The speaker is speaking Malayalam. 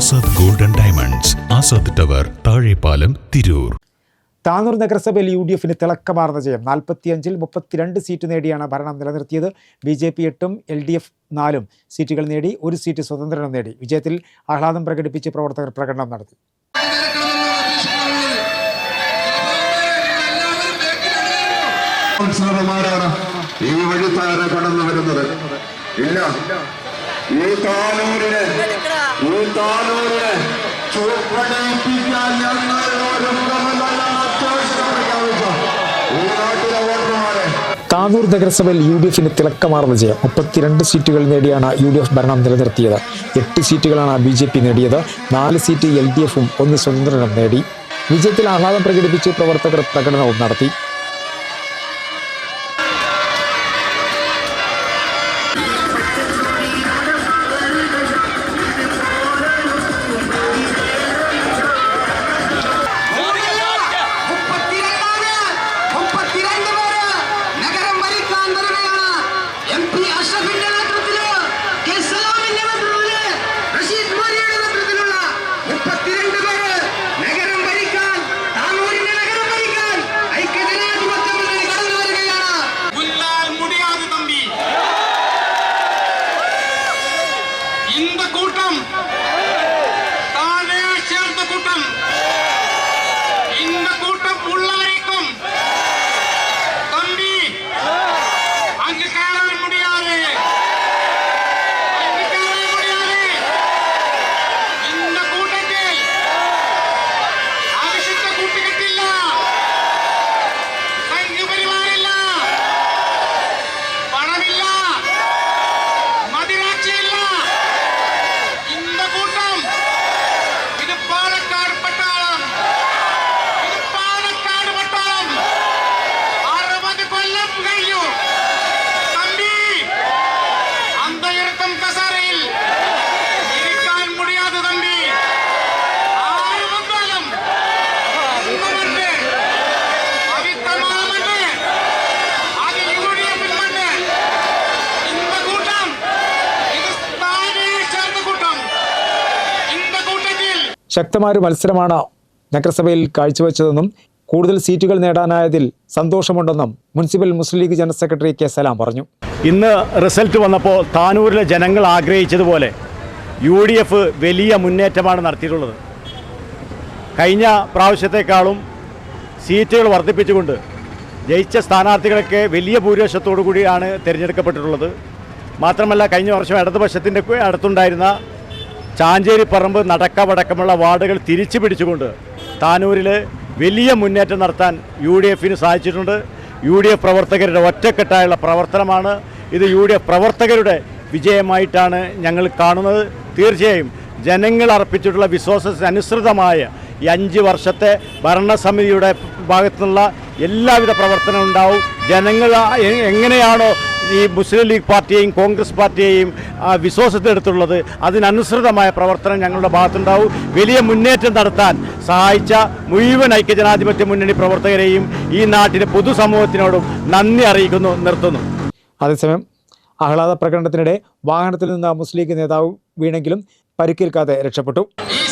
Azad golden diamonds Azad tower Thazhepalam Tirur. Tanur നഗരസഭയിൽ യു ഡി എഫിന് തിളക്കമാർന്ന ജയം. നാൽപ്പത്തിയഞ്ചിൽ മുപ്പത്തിരണ്ട് സീറ്റ് നേടിയാണ് ഭരണം നിലനിർത്തിയത്. ബി ജെ പി എട്ടും എൽ ഡി എഫ് നാലും സീറ്റുകൾ നേടി ഒരു സീറ്റ് സ്വതന്ത്രനും നേടി. വിജയത്തിൽ ആഹ്ലാദം പ്രകടിപ്പിച്ച് പ്രവർത്തകർ പ്രകടനം നടത്തി. ഉത്സവമാരാണ് ഈ വഴിത്താര കടന്നു വരുന്നത്. ഇല്ല. ഈ താനൂരിനെ ഈ താനൂരിനെ ചുവപ്പടയിപ്പിക്കാൻ ഞങ്ങൾ ഒരുക്കമെന്നല്ല അത്യാവശ്യം പ്രഖ്യാപിച്ചു ഈ നാട്ടിലെ വോട്ടർമാരെ. താനൂർ നഗരസഭയിൽ യു ഡി എഫിന് തിളക്കമാർന്ന ജയം മുപ്പത്തിരണ്ട് സീറ്റുകൾ നേടിയാണ് യു ഡി എഫ് ഭരണം നിലനിർത്തിയത്. എട്ട് സീറ്റുകളാണ് ബി ജെ പി നേടിയത്. നാല് സീറ്റ് എൽ ഡി എഫും ഒന്ന് സ്വതന്ത്രനും നേടി. വിജയത്തിൽ ആഹ്ലാദം പ്രകടിപ്പിച്ച് പ്രവർത്തകർ പ്രകടനവും നടത്തി. இந்த கூட்டம் ശക്തമായൊരു മത്സരമാണ് നഗരസഭയിൽ കാഴ്ചവെച്ചതെന്നും കൂടുതൽ സീറ്റുകൾ നേടാനായതിൽ സന്തോഷമുണ്ടെന്നും municipal Muslim league general secretary K Salam പറഞ്ഞു. ഇന്ന് റിസൾട്ട് വന്നപ്പോൾ താനൂരിലെ ജനങ്ങൾ ആഗ്രഹിച്ചതുപോലെ യു ഡി എഫ് വലിയ മുന്നേറ്റമാണ് നടത്തിയിട്ടുള്ളത്. കഴിഞ്ഞ പ്രാവശ്യത്തെക്കാളും സീറ്റുകൾ വർദ്ധിപ്പിച്ചുകൊണ്ട് ജയിച്ച സ്ഥാനാർത്ഥികളൊക്കെ വലിയ ഭൂരിപക്ഷത്തോടു കൂടിയാണ് തിരഞ്ഞെടുക്കപ്പെട്ടിട്ടുള്ളത്. മാത്രമല്ല കഴിഞ്ഞ വർഷം ഇടതുപക്ഷത്തിന്റെ അടുത്തുണ്ടായിരുന്ന ചാഞ്ചേരിപ്പറമ്പ് നടക്കവടക്കമുള്ള വാർഡുകൾ തിരിച്ചു പിടിച്ചുകൊണ്ട് താനൂരിൽ വലിയ മുന്നേറ്റം നടത്താൻ യു ഡി എഫിന് സാധിച്ചിട്ടുണ്ട്. യു ഡി എഫ് പ്രവർത്തകരുടെ ഒറ്റക്കെട്ടായുള്ള പ്രവർത്തനമാണ്. ഇത് യു ഡി എഫ് പ്രവർത്തകരുടെ വിജയമായിട്ടാണ് ഞങ്ങൾ കാണുന്നത്. തീർച്ചയായും ജനങ്ങൾ അർപ്പിച്ചിട്ടുള്ള വിശ്വാസത്തിന് അനുസൃതമായ ഈ അഞ്ച് വർഷത്തെ ഭരണസമിതിയുടെ ഭാഗത്തുനിന്നുള്ള എല്ലാവിധ പ്രവർത്തനവും ഉണ്ടാവും. ജനങ്ങൾ എങ്ങനെയാണോ ഈ മുസ്ലിം ലീഗ് പാർട്ടിയെയും കോൺഗ്രസ് പാർട്ടിയെയും വിശ്വാസത്തിലെടുത്തുള്ളത്. അതിനനുസൃതമായ പ്രവർത്തനം ഞങ്ങളുടെ ഭാഗത്തുണ്ടാവും. വലിയ മുന്നേറ്റം നടത്താൻ സഹായിച്ച മുഴുവൻ ഐക്യജനാധിപത്യ മുന്നണി പ്രവർത്തകരെയും ഈ നാട്ടിലെ പൊതുസമൂഹത്തിനോടും നന്ദി അറിയിക്കുന്നു നിർത്തുന്നു. അതേസമയം ആഹ്ലാദ പ്രകടനത്തിനിടെ വാഹനത്തിൽ നിന്ന് മുസ്ലിം ലീഗ് നേതാവ് വീണെങ്കിലും പരിക്കേൽക്കാതെ രക്ഷപ്പെട്ടു. ഈ